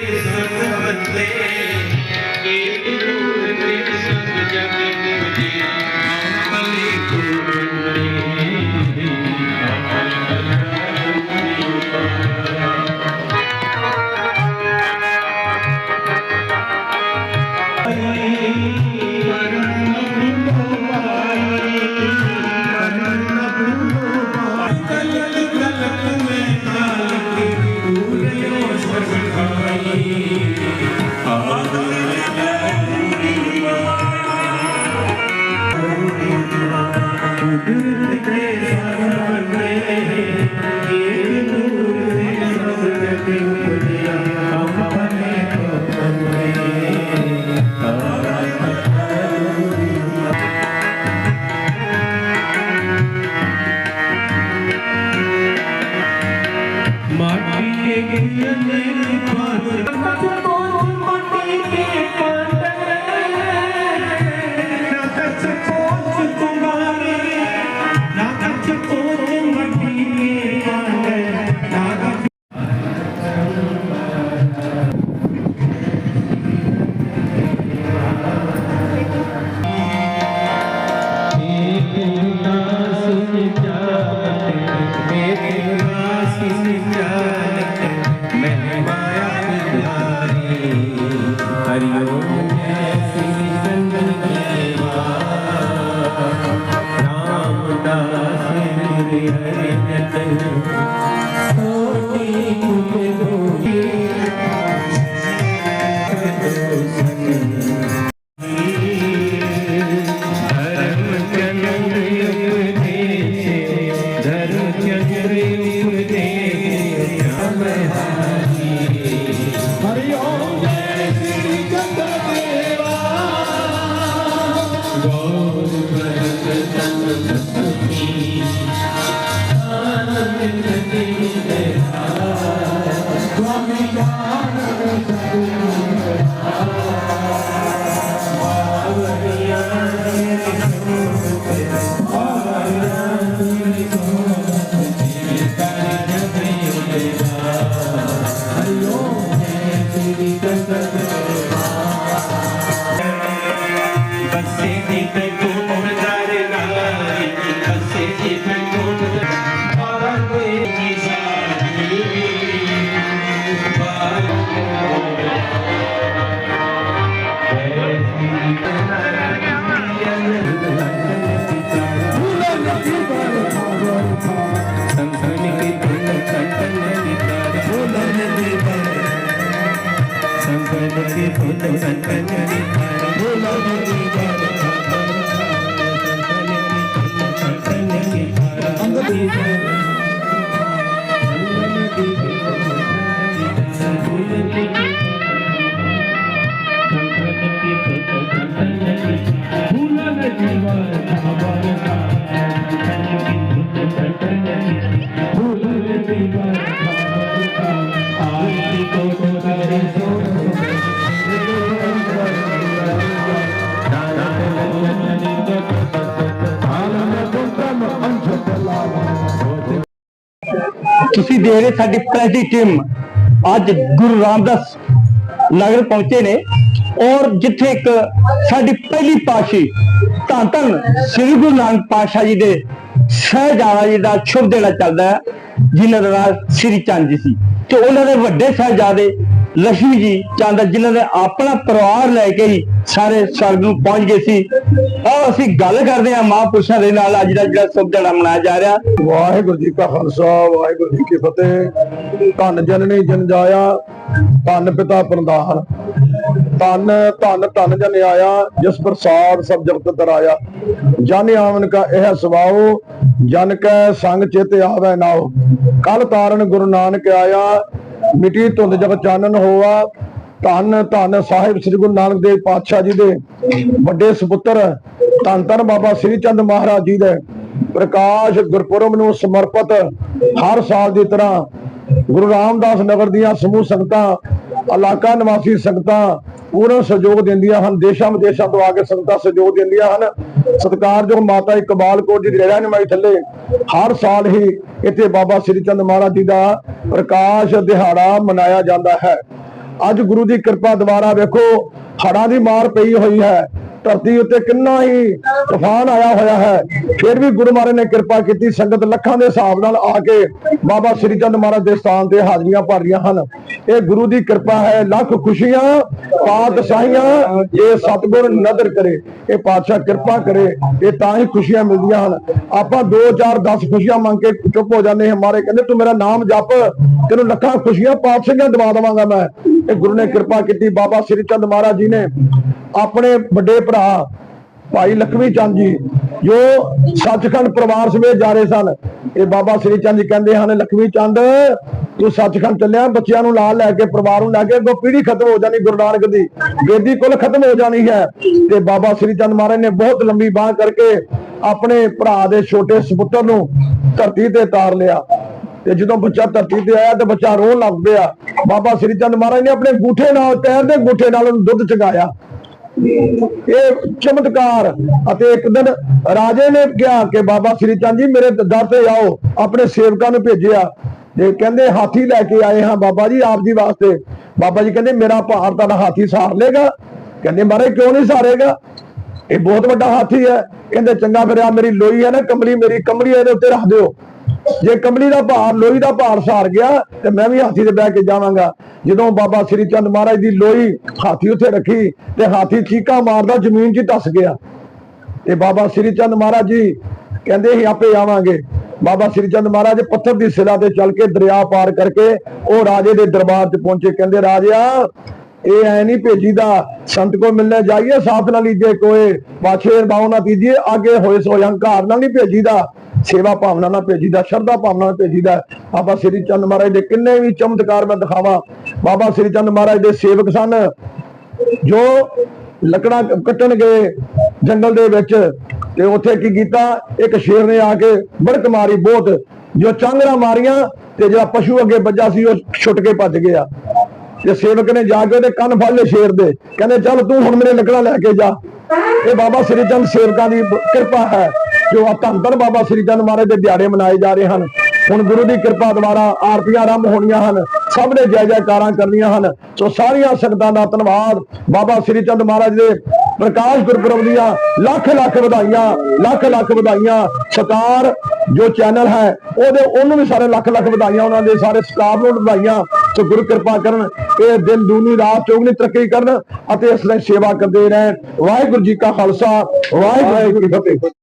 Is the you. Thank you. ਤੁਸੀਂ ਦੇਖ ਰਹੇ ਸਾਡੀ ਪ੍ਰੈਸ ਟੀਮ ਅੱਜ ਗੁਰੂ ਰਾਮਦਾਸ ਨਗਰ ਪਹੁੰਚੇ ਨੇ ਔਰ ਜਿੱਥੇ ਇੱਕ ਸਾਡੀ ਪਹਿਲੀ ਪਾਸ਼ੀ ਧੰਨ ਧੰਨ ਸ੍ਰੀ ਗੁਰੂ ਨਾਨਕ ਪਾਤਸ਼ਾਹ ਜੀ ਦੇ ਸਹਿਜਾਦਾ ਜੀ ਦਾ ਸ਼ੁਭ ਦੇਣਾ ਚੱਲਦਾ ਹੈ, ਜਿਨ੍ਹਾਂ ਦਾ ਨਾਮ ਸ੍ਰੀ ਚੰਦ ਜੀ ਸੀ। ਤੇ ਉਹਨਾਂ ਦੇ ਵੱਡੇ ਸਾਹਿਬਜ਼ਾਦੇ ਲక్ష్ਮੀ ਜੀ, ਚੰਦ, ਜਿਨ੍ਹਾਂ ਨੇ ਆਪਣਾ ਪਰਿਵਾਰ ਲੈ ਕੇ ਹੀ ਸਾਰੇ ਸਵਰਗ ਨੂੰ ਪਹੁੰਚ ਗਏ ਸੀ। ਆਓ ਅਸੀਂ ਗੱਲ ਕਰਦੇ ਹਾਂ ਮਹਾਂਪੁਰਸ਼ਾਂ ਦੇ ਨਾਲ, ਅੱਜ ਦਾ ਜਿਹੜਾ ਸ਼ੁਭ ਦਿਹਾੜਾ ਮਨਾਇਆ ਜਾ ਰਿਹਾ। ਵਾਹਿਗੁਰੂ ਜੀ ਕਾ ਖਾਲਸਾ, ਵਾਹਿਗੁਰੂ ਜੀ ਕੀ ਫਤਿਹ। ਧੰਨ ਜਨਨੀ ਜਨ ਜਾਇਆ, ਧੰਨ ਪਿਤਾ ਪ੍ਰਦਾਨ ਧੰਨ ਧੰਨ ਧੰਨ ਜਨ ਆਇਆ, ਜਿਸ ਪ੍ਰਸਾਦ ਸਭ ਜਗਤ ਤਰਾਇਆ ਜਨ ਆਵਨ ਕਾ ਇਹ ਸਵਾਉ ਜਨ ਕੈ ਸੰਗ ਚਿਤ ਆਵੈ ਨਾਉ। ਕਲ ਤਾਰਨ ਗੁਰੂ ਨਾਨਕ ਆਇਆ ਮਿਟੀ ਧੁੰਦ ਜਗ ਚਾਨਣ ਹੋਆ, ਧੰਨ ਧੰਨ ਸਾਹਿਬ ਸ੍ਰੀ ਗੁਰੂ ਨਾਨਕ ਦੇਵ ਪਾਤਸ਼ਾਹ ਜੀ ਦੇ ਵੱਡੇ ਸੁਪੁੱਤਰ ਧੰਨ ਧੰਨ ਬਾਬਾ ਸ੍ਰੀ ਚੰਦ ਮਹਾਰਾਜ ਜੀ ਦੇ ਪ੍ਰਕਾਸ਼ ਗੁਰਪੁਰਬ ਨੂੰ ਸਮਰਪਿਤ ਹਰ ਸਾਲ ਦੀ ਤਰ੍ਹਾਂ ਗੁਰੂ ਰਾਮਦਾਸ ਨਗਰ ਦੀਆਂ ਸਮੂਹ ਸੰਗਤਾਂ ਇਲਾਕਾ ਨਿਵਾਸੀ ਸੰਗਤਾਂ ਪੂਰਨ ਸਹਿਯੋਗ ਦਿੰਦੀਆਂ ਹਨ, ਦੇਸ਼ਾਂ ਵਿਦੇਸ਼ਾਂ ਤੋਂ ਆ ਕੇ ਸੰਗਤਾਂ ਸਹਿਯੋਗ ਦਿੰਦੀਆਂ ਹਨ। ਸਤਿਕਾਰਯੋਗ ਮਾਤਾ ਇਕਬਾਲ ਕੌਰ ਜੀ ਦੀ ਰਹਿਣਾ ਨਿਮਾਈ ਥੱਲੇ ਹਰ ਸਾਲ ਹੀ ਇੱਥੇ ਬਾਬਾ ਸ੍ਰੀ ਚੰਦ ਮਹਾਰਾਜ ਜੀ ਦਾ ਪ੍ਰਕਾਸ਼ ਦਿਹਾੜਾ ਮਨਾਇਆ ਜਾਂਦਾ ਹੈ। ਅੱਜ ਗੁਰੂ ਦੀ ਕਿਰਪਾ ਦੁਆਰਾ ਵੇਖੋ, ਹੜ੍ਹਾਂ ਦੀ ਮਾਰ ਪਈ ਹੋਈ ਹੈ। ਧਰਤੀ ਉੱਤੇ ਕਿੰਨਾ ਹੀ ਤੂਫਾਨ ਆਇਆ ਹੋਇਆ ਹੈ। ਫਿਰ ਵੀ ਗੁਰੂ ਮਹਾਰਾਜ ਨੇ ਕਿਰਪਾ ਕੀਤੀ, ਸੰਗਤ ਲੱਖਾਂ ਦੇ ਹਿਸਾਬ ਨਾਲ ਆ ਕੇ ਬਾਬਾ ਸ੍ਰੀ ਚੰਦ ਮਹਾਰਾਜ ਦੇ ਸਥਾਨ ਤੇ ਹਾਜ਼ਰੀਆਂ ਭਰ ਰਹੀਆਂ ਹਨ। ਇਹ ਗੁਰੂ ਦੀ ਕਿਰਪਾ ਹੈ, ਲੱਖ ਖੁਸ਼ੀਆਂ, ਪਾਤਸ਼ਾਹੀਆਂ ਇਹ ਸਤਿਗੁਰ ਨਦਰ ਕਰੇ, ਇਹ ਪਾਤਸ਼ਾਹ ਕਿਰਪਾ ਕਰੇ, ਇਹ ਤਾਂ ਹੀ ਖੁਸ਼ੀਆਂ ਮਿਲਦੀਆਂ ਹਨ। ਆਪਾਂ 2 4 10 ਖੁਸ਼ੀਆਂ ਮੰਗ ਕੇ ਚੁੱਪ ਹੋ ਜਾਂਦੇ ਹਾਂ। ਮਾਰੇ ਕਹਿੰਦੇ, ਤੂੰ ਮੇਰਾ ਨਾਮ ਜਪ, ਤੈਨੂੰ ਲੱਖਾਂ ਖੁਸ਼ੀਆਂ ਪਾਤਸ਼ਾਹੀਆਂ ਦਵਾ ਦੇਵਾਂਗਾ ਮੈਂ। ਇਹ ਗੁਰੂ ਨੇ ਕਿਰਪਾ ਕੀਤੀ। ਬਾਬਾ ਸ੍ਰੀ ਚੰਦ ਮਹਾਰਾਜ ਜੀ ਨੇ ਆਪਣੇ ਵੱਡੇ ਭਰਾ, ਭਾਈ ਲਖਮੀ ਚੰਦ ਜੀ, ਜੋ ਸੱਚਖੰਡ ਪਰਿਵਾਰ ਸਮੇਤ ਜਾ ਰਹੇ ਸਨ। ਇਹ ਬਾਬਾ ਸ੍ਰੀ ਚੰਦ ਜੀ ਕਹਿੰਦੇ ਹਨ, ਲਖਮੀ ਚੰਦ, ਤੂੰ ਸੱਚਖੰਡ ਚੱਲਿਆ, ਬੱਚਿਆਂ ਨੂੰ ਨਾਲ ਲੈ ਕੇ, ਪਰਿਵਾਰ ਨੂੰ ਲੈ ਕੇ, ਅੱਗੋਂ ਪੀੜ੍ਹੀ ਖਤਮ ਹੋ ਜਾਣੀ ਗੁਰੂ ਨਾਨਕ ਦੀ। ਬੇਦੀ ਕੁੱਲ ਖਤਮ ਹੋ ਜਾਣੀ ਹੈ। ਤੇ ਬਾਬਾ ਸ੍ਰੀ ਚੰਦ ਮਹਾਰਾਜ ਨੇ ਬਹੁਤ ਲੰਬੀ ਬਾਹ ਕਰਕੇ ਆਪਣੇ ਭਰਾ ਦੇ ਛੋਟੇ ਸੁਪੁੱਤਰ ਨੂੰ ਧਰਤੀ ਤੇ ਤਾਰ ਲਿਆ। ਤੇ ਜਦੋਂ ਬੱਚਾ ਧਰਤੀ ਤੇ ਆਇਆ, ਤੇ ਬੱਚਾ ਰੋਣ ਲੱਗ ਪਿਆ। ਬਾਬਾ ਸ੍ਰੀ ਚੰਦ ਮਹਾਰਾਜ ਨੇ ਆਪਣੇ ਗੂਠੇ ਨਾਲ, ਪੈਰ ਦੇ ਗੂਠੇ ਨਾਲ ਉਹਨੂੰ ਦੁੱਧ ਚਗਾਇਆ। ਇਹ ਚਮਤਕਾਰ ਅਤੇ ਇੱਕ ਦਿਨ ਰਾਜੇ ਨੇ ਕਿਹਾ ਕਿ ਬਾਬਾ ਸ੍ਰੀ ਚੰਦ ਜੀ, ਮੇਰੇ ਦਰ ਤੇ ਆਓ, ਆਪਣੇ ਸੇਵਕਾਂ ਨੂੰ ਭੇਜਿਆ। ਤੇ ਕਹਿੰਦੇ, ਹਾਥੀ ਲੈ ਕੇ ਆਏ ਹਾਂ ਬਾਬਾ ਜੀ ਆਪ ਜੀ ਵਾਸਤੇ। ਬਾਬਾ ਜੀ ਕਹਿੰਦੇ, ਮੇਰਾ ਭਾਰ ਤੁਹਾਡਾ ਹਾਥੀ ਸਾਰ ਲੇਗਾ ਕਹਿੰਦੇ, ਮਹਾਰਾਜ ਕਿਉਂ ਨਹੀਂ ਸਾਰੇਗਾ? ਇਹ ਬਹੁਤ ਵੱਡਾ ਹਾਥੀ ਹੈ। ਕਹਿੰਦੇ, ਚੰਗਾ ਫਿਰਿਆ ਮੇਰੀ ਲੋਈ ਹੈ ਨਾ ਕਮਲੀ ਮੇਰੀ ਕਮਲੀ ਇਹਦੇ ਉੱਤੇ ਰੱਖ ਦਿਓ। ਜੇ ਕਮਲੀ ਦਾ ਭਾਰ ਲੋਈ ਦਾ ਭਾਰ ਸਾਰ ਗਿਆ, ਤੇ ਮੈਂ ਵੀ ਹਾਥੀ ਤੇ ਬਹਿ ਕੇ ਜਾਵਾਂਗਾ। ਜਦੋਂ ਬਾਬਾ ਸ੍ਰੀ ਚੰਦ ਮਹਾਰਾਜ ਦੀ ਲੋਈ ਹਾਥੀ ਉੱਥੇ ਰੱਖੀ, ਤੇ ਹਾਥੀ ਚੀਕਾ ਮਾਰਦਾ, ਜ਼ਮੀਨ 'ਚ ਹੀ ਧੱਸ ਗਿਆ। ਤੇ ਬਾਬਾ ਸ੍ਰੀ ਚੰਦ ਮਹਾਰਾਜ ਜੀ ਕਹਿੰਦੇ ਸੀ, ਆਪੇ ਆਵਾਂਗੇ। ਬਾਬਾ ਸ੍ਰੀ ਚੰਦ ਮਹਾਰਾਜ ਪੱਥਰ ਦੀ ਸਿਲਾ ਤੇ ਚੱਲ ਕੇ ਦਰਿਆ ਪਾਰ ਕਰਕੇ ਉਹ ਰਾਜੇ ਦੇ ਦਰਬਾਰ 'ਚ ਪਹੁੰਚੇ। ਕਹਿੰਦੇ ਰਾਜਾ ਇਹ ਐ ਨਹੀਂ ਭੇਜੀਦਾ, ਸੰਤ ਕੋ ਮਿਲਨੇ ਜਾਈਏ, ਸਾਥ ਨਾ ਲੀਜੇ ਕੋਏ ਪਾਛੇ ਬਾਉ ਨਾ ਪੀਜੀਏ, ਅੱਗੇ ਹੋਏ ਸੋ ਹੰਕਾਰ ਨਾਲ ਨਹੀਂ ਭੇਜੀਦਾ। ਸੇਵਾ ਭਾਵਨਾ ਨਾਲ ਭੇਜੀਦਾ, ਸ਼ਰਧਾ ਭਾਵਨਾ ਨਾਲ ਭੇਜੀਦਾ। ਬਾਬਾ ਸ੍ਰੀ ਚੰਦ ਮਹਾਰਾਜ ਦੇ ਕਿੰਨੇ ਵੀ ਚਮਤਕਾਰ ਮੈਂ ਦਿਖਾਵਾਂ। ਬਾਬਾ ਸ੍ਰੀ ਚੰਦ ਮਹਾਰਾਜ ਦੇ ਸੇਵਕ ਸਨ, ਜੋ ਲੱਕੜਾਂ ਕੱਟਣ ਗਏ ਜੰਗਲ ਦੇ ਵਿੱਚ। ਤੇ ਉੱਥੇ ਕੀ ਕੀਤਾ? ਇੱਕ ਸ਼ੇਰ ਨੇ ਆ ਕੇ ਬੜਕ ਮਾਰੀ ਬਹੁਤ। ਜੋ ਚਾਂਗਰਾ ਮਾਰੀਆਂ ਤੇ ਜਿਹੜਾ ਪਸ਼ੂ ਅੱਗੇ ਵੱਜਾ ਸੀ, ਉਹ ਛੁੱਟ ਕੇ ਭੱਜ ਗਿਆ। ਤੇ ਸੇਵਕ ਨੇ ਜਾ ਕੇ ਉਹਦੇ ਕੰਨ ਫੜ ਲਏ ਸ਼ੇਰ ਦੇ। ਕਹਿੰਦੇ, ਚੱਲ ਤੂੰ ਹੁਣ ਮੇਰੇ ਲੱਕੜਾਂ ਲੈ ਕੇ ਜਾ। ਇਹ ਬਾਬਾ ਸ੍ਰੀ ਚੰਦ ਸੇਵਕਾਂ ਦੀ ਕਿਰਪਾ ਹੈ। ਜੋ ਆ ਧੰਨ ਧੰਨ ਬਾਬਾ ਸ੍ਰੀ ਚੰਦ ਮਹਾਰਾਜ ਦੇ ਦਿਹਾੜੇ ਮਨਾਏ ਜਾ ਰਹੇ ਹਨ। ਹੁਣ ਗੁਰੂ ਦੀ ਕਿਰਪਾ ਦੁਆਰਾ ਆਰਤੀਆਂ ਆਰੰਭ ਹੋਣੀਆਂ ਹਨ। ਸਭ ਨੇ ਜੈ ਜੈਕਾਰਾਂ ਕਰਨੀਆਂ ਹਨ। ਸੋ ਸਾਰੀਆਂ ਸੰਗਤਾਂ ਦਾ ਧੰਨਵਾਦ ਬਾਬਾ ਸ੍ਰੀ ਚੰਦ ਮਹਾਰਾਜ ਦੇ ਪ੍ਰਕਾਸ਼ ਗੁਰਪੁਰਬ ਦੀਆਂ ਲੱਖ ਲੱਖ ਵਧਾਈਆਂ, ਲੱਖ ਲੱਖ ਵਧਾਈਆਂ। ਸਰਕਾਰ ਜੋ ਚੈਨਲ ਹੈ, ਉਹਦੇ ਉਹਨੂੰ ਵੀ ਸਾਰੇ ਲੱਖ ਲੱਖ ਵਧਾਈਆਂ, ਉਹਨਾਂ ਦੇ ਸਾਰੇ ਸਟਾਫ ਨੂੰ ਵਧਾਈਆਂ। ਸੋ ਗੁਰੂ ਕਿਰਪਾ ਕਰਨ, ਇਹ ਦਿਨ ਦੂਨੀ ਰਾਤ ਚੌਗਣੀ ਤਰੱਕੀ ਕਰਨ ਅਤੇ ਇਸ ਲਈ ਸੇਵਾ ਕਰਦੇ ਰਹਿਣ। ਵਾਹਿਗੁਰੂ ਜੀ ਕਾ ਖਾਲਸਾ, ਵਾਹਿਗੁਰੂ ਜੀ ਕੀ ਫਤਿਹ।